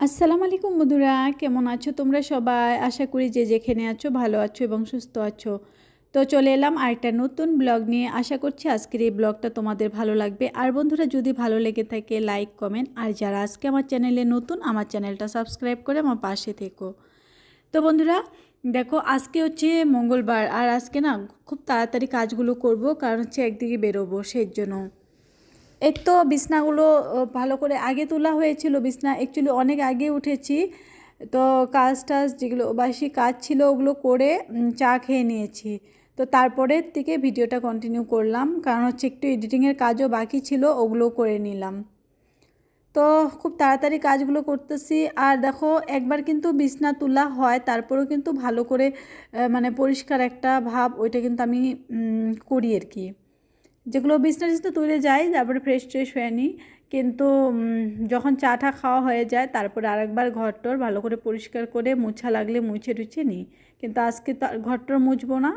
আসসালামু আলাইকুম বন্ধুরা, কেমন আছো তোমরা সবাই? আশা করি যে যেখানে আছো ভালো আছো এবং সুস্থ আছো। তো চলে এলাম আরেকটা নতুন ব্লগ নিয়ে। আশা করছি আজকের এই ব্লগটা তোমাদের ভালো লাগবে। আর বন্ধুরা, যদি ভালো লেগে থাকে, লাইক, কমেন্ট। আর যারা আজকে আমার চ্যানেলে নতুন, আমার চ্যানেলটা সাবস্ক্রাইব করে আমার পাশে থেকো। তো বন্ধুরা, দেখো, আজকে হচ্ছে মঙ্গলবার। আর আজকে না, খুব তাড়াতাড়ি কাজগুলো করব, কারণ হচ্ছে একদিকে বেরোবো সেই জন্য এই তো বিছনাগুলো ভালো করে আগে তোলা হয়েছিল। বিছনা অ্যাকচুয়ালি অনেক আগে উঠেছি। তো কাজ টাজ যেগুলো বাসি কাজ ছিল ওগুলো করে চা খেয়ে নিয়েছি। তো তারপরের থেকে ভিডিওটা কন্টিনিউ করলাম। কারণ হচ্ছে একটু এডিটিংয়ের কাজও বাকি ছিল, ওগুলো করে নিলাম। তো খুব তাড়াতাড়ি কাজগুলো করতেছি। আর দেখো, একবার কিন্তু বিছনা তোলা হয়, তারপরেও কিন্তু ভালো করে মানে পরিষ্কার একটা ভাব, ওইটা কিন্তু আমি করি আর কি। যেগুলো বিছনা টিছনা তুলে যাই, তারপরে ফ্রেশ ট্রেশ হয়ে নিই। কিন্তু যখন চা টা খাওয়া হয়ে যায়, তারপরে আরেকবার ঘরটর ভালো করে পরিষ্কার করে মুছা লাগলে মুছে টুছে নিই। কিন্তু আজকে ঘরটর মুছবো না।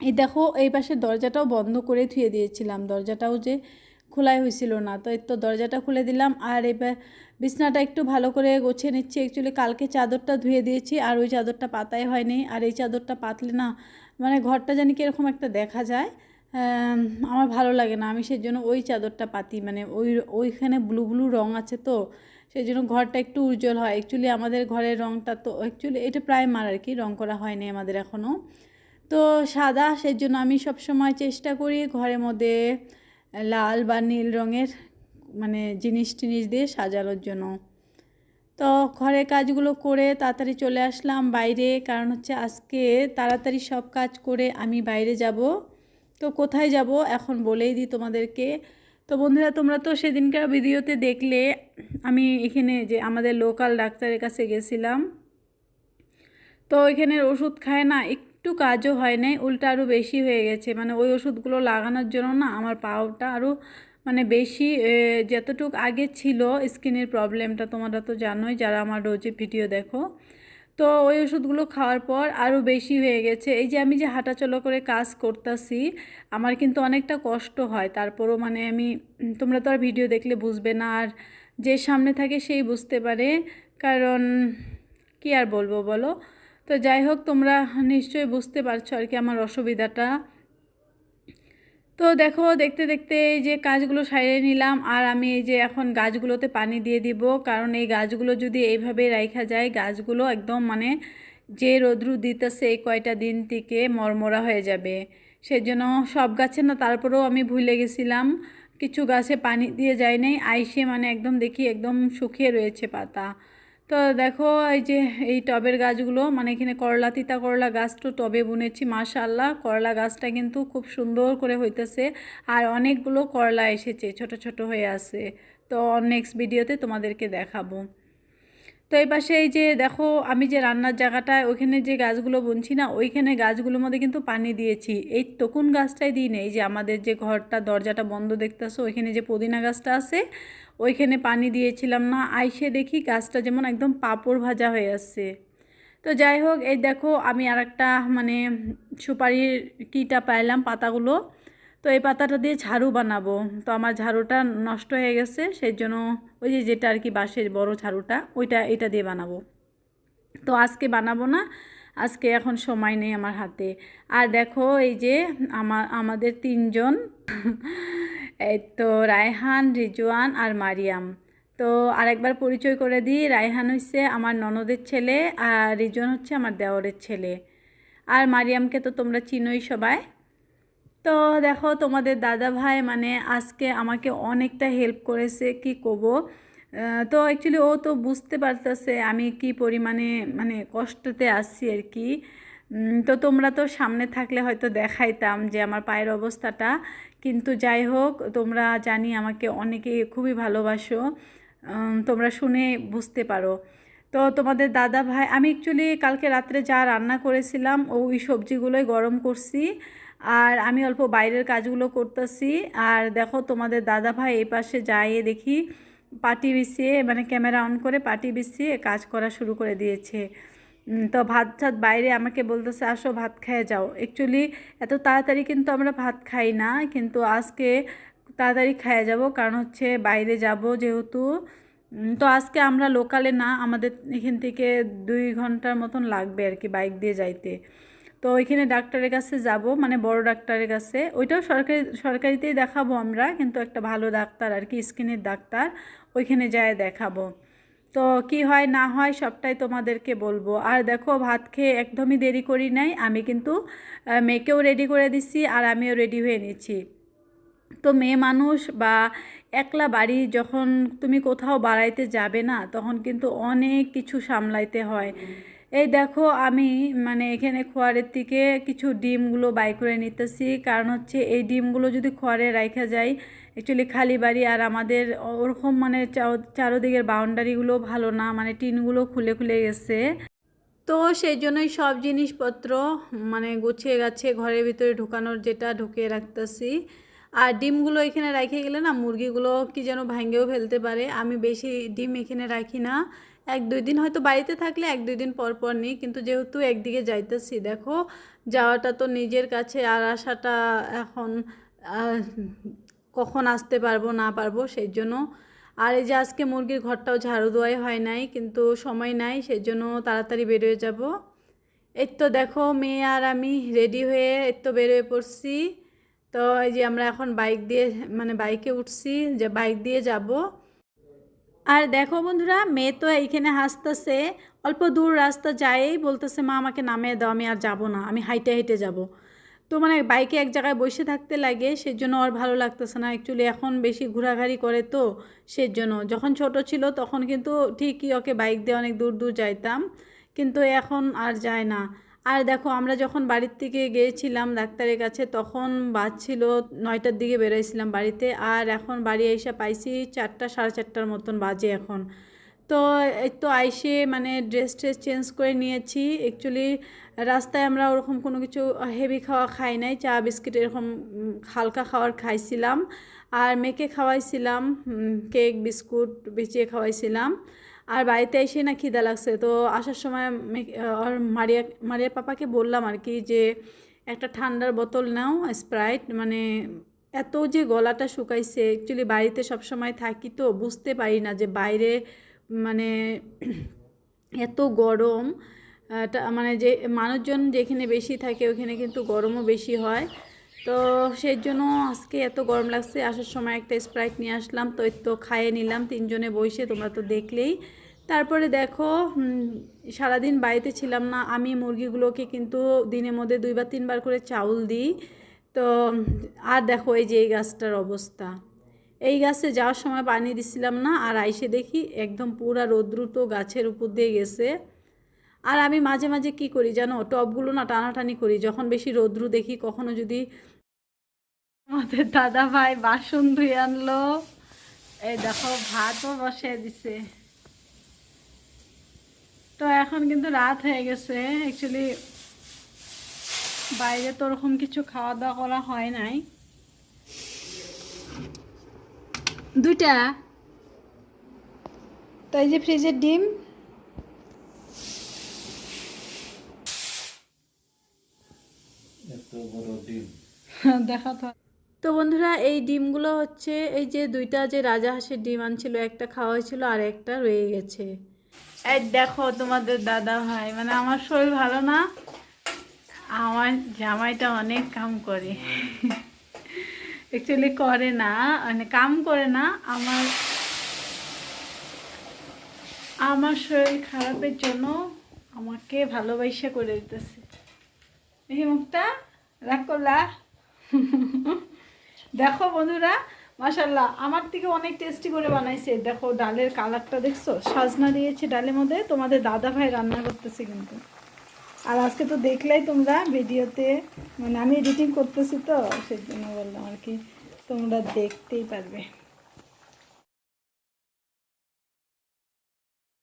এই দেখো, এই পাশে দরজাটাও বন্ধ করে থুয়ে দিয়েছিলাম। দরজাটাও যে খোলাই হয়েছিল না। তো এই তো দরজাটা খুলে দিলাম। আর এবার বিছনাটা একটু ভালো করে গোছিয়ে নিচ্ছি। অ্যাকচুয়ালি কালকে চাদরটা ধুয়ে দিয়েছি, আর ওই চাদরটা পাতাই হয়নি। আর এই চাদরটা পাতলে না মানে ঘরটা জানি কীরকম একটা দেখা যায়। আমার ভালো লাগে না। আমি সেই জন্য ওই চাদরটা পাতি মানে ওই ওইখানে ব্লু ব্লু রং আছে তো সেই জন্য ঘরটা একটু উজ্জ্বল হয়। অ্যাকচুয়ালি আমাদের ঘরের রংটা তো অ্যাকচুয়ালি এটা প্রাইমার আর কি রং করা হয়নি আমাদের এখনও তো সাদা সেই জন্য আমি সব সময় চেষ্টা করি ঘরের মধ্যে লাল বা নীল রঙের মানে জিনিস টিনিস দিয়ে সাজানোর জন্য। তো ঘরের কাজগুলো করে তাড়াতাড়ি চলে আসলাম বাইরে, কারণ হচ্ছে আজকে তাড়াতাড়ি সব কাজ করে আমি বাইরে যাব। তো কোথায় যাব এখন বলেই দিই তোমাদেরকে। তো বন্ধুরা, তোমরা তো সেদিনকার ভিডিওতে দেখলে, আমি এখানে যে আমাদের লোকাল ডাক্তারের কাছে গেছিলাম। তো এখানের ওষুধ খায় না, একটু কাজও হয় নাই, উল্টা আরও বেশি হয়ে গেছে। মানে ওই ওষুধগুলো লাগানোর জন্য না আমার পাওটা আরও মানে বেশি যতটুক আগে ছিল স্কিনের প্রবলেমটা তোমরা তো জানোই, যারা আমার রোজে ভিডিও দেখো। তো ওই ওষুধগুলো খাওয়ার পর আরও বেশি হয়ে গেছে। এই যে আমি যে হাঁটাচলা করে কাজ করতেছি, আমার কিন্তু অনেকটা কষ্ট হয়। তারপরও মানে আমি তোমরা তো আর ভিডিও দেখলে বুঝবে না, আর যে সামনে থাকে সেই বুঝতে পারে। কারণ, কি আর বলব বলো? তো যাই হোক, তোমরা নিশ্চয়ই বুঝতে পারছ আর কি আমার অসুবিধাটা। তো দেখো, দেখতে দেখতে এই যে কাজগুলো সারিয়ে নিলাম, আর আমি এই যে এখন গাছগুলোতে পানি দিয়ে দিব। কারণ এই গাছগুলো যদি এইভাবে রাখা যায়, গাছগুলো একদম মানে যে রোদ্রু দিতেছে এই কয়টা দিন থেকে মরমরা হয়ে যাবে। সেজন্য সব গাছে না তারপরেও আমি ভুলে গেছিলাম, কিছু গাছে পানি দিয়ে যায় নাই, আইসে মানে একদম দেখি একদম শুকিয়ে রয়েছে পাতা। তো দেখো, এই যে এই টবের গাছগুলো মানে এখানে করলা, তিতা করলা গাছ তো টবে বুনেছি মাশাল্লাহ করলা গাছটা কিন্তু খুব সুন্দর করে হইতেছে। আর অনেকগুলো করলা এসেছে, ছোট ছোট হয়ে আছে। তো নেক্সট ভিডিওতে তোমাদেরকে দেখাবো। তো এই পাশে এই যে দেখো, আমি যে রান্নার জায়গাটায় ওইখানে যে গাছগুলো বুনছি না, ওইখানে গাছগুলোর মধ্যে কিন্তু পানি দিয়েছি। এই তকুন গাছটাই দিই এই যে আমাদের যে ঘরটা, দরজাটা বন্ধ দেখতেছো, ওইখানে যে পুদিনা গাছটা আছে, ওইখানে পানি দিয়েছিলাম না, আইসে দেখি গাছটা যেমন একদম পাপড় ভাজা হয়ে আসছে। তো যাই হোক, এই দেখো, আমি আর একটা মানে সুপারির কিটা পাইলাম পাতাগুলো। তো এই পাতাটা দিয়ে ঝাড়ু বানাবো। তো আমার ঝাড়ুটা নষ্ট হয়ে গেছে সেই জন্য ওই যে যেটা আর কি বাঁশের বড় ঝাড়ুটা, ওইটা এটা দিয়ে বানাবো। তো আজকে বানাবো না, আজকে এখন সময় নেই আমার হাতে। আর দেখো এই যে আমার আমাদের তিনজন, এই তো রায়হান, রিজওয়ান আর মারিয়াম। তো আরেকবার পরিচয় করে দিই, রায়হান হচ্ছে আমার ননদের ছেলে আর রিজওয়ান হচ্ছে আমার দেওরের ছেলে। আর মারিয়ামকে তো তোমরা চিনোই সবাই। তো দেখো তোমাদের দাদা ভাই মানে আজকে আমাকে অনেকটা হেল্প করেছে, কি করব? তো অ্যাকচুয়ালি ও তো বুঝতে পারতেছে আমি কি পরিমাণে মানে কষ্টতে আসছি আর কি। তো তোমরা তো সামনে থাকলে হয়তো দেখাইতাম যে আমার পায়ের অবস্থাটা, কিন্তু যাই হোক, তোমরা জানি আমাকে অনেকে খুবই ভালোবাসো। তোমরা শুনে বুঝতে পারো। তো তোমাদের দাদা ভাই, আমি অ্যাকচুয়ালি কালকে রাত্রে যা রান্না করেছিলাম, ওই সবজিগুলোই গরম করছি। আর আমি অল্প বাইরের কাজগুলো করতেছি। আর দেখো তোমাদের দাদা ভাই এই পাশে যাইয়ে দেখি পাটি বিছিয়ে মানে ক্যামেরা অন করে পাটি বিছিয়ে কাজ করা শুরু করে দিয়েছে। তো ভাত টাত বাইরে আমাকে বলতেছে, আসো ভাত খেয়ে যাও। অ্যাকচুয়ালি এত তাড়াতাড়ি কিন্তু আমরা ভাত খাই না, কিন্তু আজকে তাড়াতাড়ি খেয়ে যাব। কারণ হচ্ছে বাইরে যাব যেহেতু। তো আজকে আমরা লোকালে না, আমাদের এখান থেকে দুই ঘণ্টার মতন লাগবে আর কি বাইক দিয়ে যাইতে। তো ওইখানে ডাক্তারের কাছে যাব মানে বড় ডাক্তারের কাছে। ওইটাও সরকারি, সরকারিতেই দেখাবো আমরা, কিন্তু একটা ভালো ডাক্তার আর কি, স্কিনের ডাক্তার, ওইখানে যায় দেখাবো। তো কি হয়, না হয়, সবটাই তোমাদেরকে বলব। আর দেখো, ভাত খেয়ে একদমই দেরি করি নাই, আমি কিন্তু মেয়েকেও রেডি করে দিছি, আর আমিও রেডি হয়ে নিচ্ছি। তো মেয়ে মানুষ বা একলা বাড়ি যখন তুমি কোথাও বাড়াইতে যাবে না, তখন কিন্তু অনেক কিছু সামলাইতে হয়। এই দেখো আমি মানে এখানে খোয়ারের থেকে কিছু ডিমগুলো বাই করে নিতেছি। কারণ হচ্ছে এই ডিমগুলো যদি খোয়ারে রাখা যায় অ্যাকচুয়ালি খালি বাড়ি আর আমাদের ওরকম মানে চারোদিকের বাউন্ডারিগুলো ভালো না মানে টিনগুলো খুলে খুলে গেছে। তো সেই জন্যই সব জিনিসপত্র মানে গুছিয়ে গাছে ঘরের ভিতরে ঢুকানোর যেটা ঢুকিয়ে রাখতেছি। আর ডিমগুলো এখানে রেখে গেলে না মুরগিগুলো কি যেন ভাঙ্গেও ফেলতে পারে। আমি বেশি ডিম এখানে রাখি না। এক দুই দিন হয়তো বাড়িতে থাকলে এক দুই দিন পর পর নিই, কিন্তু যেহেতু একদিকে যাইতেছি, দেখো যাওয়াটা তো নিজের কাছে আর আসাটা এখন কখন আসতে পারব না পারব সেই জন্য। আর এই যে আজকে মুরগির ঘরটাও ঝাড়ু দেওয়াই হয় নাই, কিন্তু সময় নাই, সেই জন্য তাড়াতাড়ি বেরোয় যাব। এই তো দেখো মেয়ে আর আমি রেডি হয়ে এই তো বেরোয় পড়ছি। তো এই যে আমরা এখন বাইক দিয়ে মানে বাইকে উঠছি যে বাইক দিয়ে যাব। আর দেখো বন্ধুরা, মেয়ে তো এইখানে হাসতেছে, অল্প দূর রাস্তা যায়ই বলতেছে, মা, আমাকে নামিয়ে দাও, আমি আর যাব না, আমি হাইটে হাইটে যাব। তো মানে বাইকে এক জায়গায় বসে থাকতে লাগে, সেজন্য আর ভালো লাগতেছে না। অ্যাকচুয়ালি এখন বেশি ঘোরাঘুরি করে তো, সেজন্য। যখন ছোট ছিল, তখন কিন্তু ঠিকই ওকে বাইক দিয়ে অনেক দূর দূর যাইতাম, কিন্তু এখন আর যায় না। আর দেখো, আমরা যখন বাড়ির থেকে গিয়েছিলাম ডাক্তারের কাছে, তখন বাজ ছিল নয়টার দিকে বেরোইছিলাম বাড়িতে। আর এখন বাড়ি এসে পাইছি চারটা, সাড়ে চারটার মতন বাজে এখন। তো এই তো আইসে মানে ড্রেস ট্রেস চেঞ্জ করে নিয়েছি। অ্যাকচুয়ালি রাস্তায় আমরা ওরকম কোনো কিছু হেভি খাওয়া খাই নাই। চা, বিস্কিট এরকম হালকা খাওয়ার খাইছিলাম। আর মেয়েকে খাওয়াইছিলাম কেক বিস্কুট বিছিয়ে খাওয়াইছিলাম। আর বাড়িতে এসে না খিদা লাগছে। তো আসার সময় আর মারিয়া মারিয়ার পাপাকে বললাম আর কি যে, একটা ঠান্ডার বোতল নাও, স্প্রাইট মানে এত যে গলাটা শুকাইছে অ্যাকচুয়ালি বাড়িতে সব সময় থাকি তো, বুঝতে পারি না যে বাইরে মানে এত গরম মানে যে মানুষজন যেখানে বেশি থাকে, ওখানে কিন্তু গরমও বেশি হয়। তো সেই জন্য আজকে এত গরম লাগছে, আসার সময় একটা স্প্রাইট নিয়ে আসলাম, তো তো খাইয়ে নিলাম, তিনজনে বসে, তোমরা তো দেখলেই। তারপরে দেখো সারাদিন বাড়িতে ছিলাম না, আমি মুরগিগুলোকে কিন্তু দিনের মধ্যে দুইবার, তিনবার করে চাউল দিই। তো, আর দেখো এই যে এই গাছটার অবস্থা। এই গাছে যাওয়ার সময় পানি দিছিলাম না, আর আইসে দেখি একদম পুরা রৌদ্রুত গাছের উপর দিয়ে গেছে। আর আমি মাঝে মাঝে কি করি জানো? টবগুলো না টানাটানি করি। যখন বেশি রৌদ্রু দেখি, কখনো যদি আমাদের দাদা ভাই বাসন ধুয়ে আনলো, এই দেখো ভাতও বসিয়ে দিছে। তো এখন কিন্তু রাত হয়ে গেছে। অ্যাকচুয়ালি বাইরে তো ওরকম কিছু খাওয়া দাওয়া করা হয় নাই। দুইটা? তো এই যে ফ্রিজের ডিম এত বড় ডিম। দেখা তো তো বন্ধুরা এই ডিমগুলো হচ্ছে এই যে দুইটা যে রাজা হাঁসের ডিম আনছিল একটা খাওয়া হয়েছিল আর একটা রয়ে গেছে। এই দেখো তোমাদের দাদা ভাই মানে আমার শরীর ভালো না আমার জামাইটা অনেক কাম করে। অ্যাকচুয়ালি করে না মানে কাম করে না আমার আমার শরীর খারাপের জন্য আমাকে ভালোবাসা করে দিতেছে। দেখি মুখটা? রাগ করলা? দেখো বন্ধুরা মাশাল্লাহ আমার থেকে অনেক টেস্টি করে বানাইছে। দেখো, ডালের কালারটা দেখছ? সাজনা দিয়েছে ডালের মধ্যে। তোমাদের দাদা ভাই রান্না করতেছে কিন্তু। আর আজকে তো দেখলেই তোমরা ভিডিওতে। মানে আমি এডিটিং করতেছি তো সেই জন্য বললাম আর কি, তোমরা দেখতেই পারবে।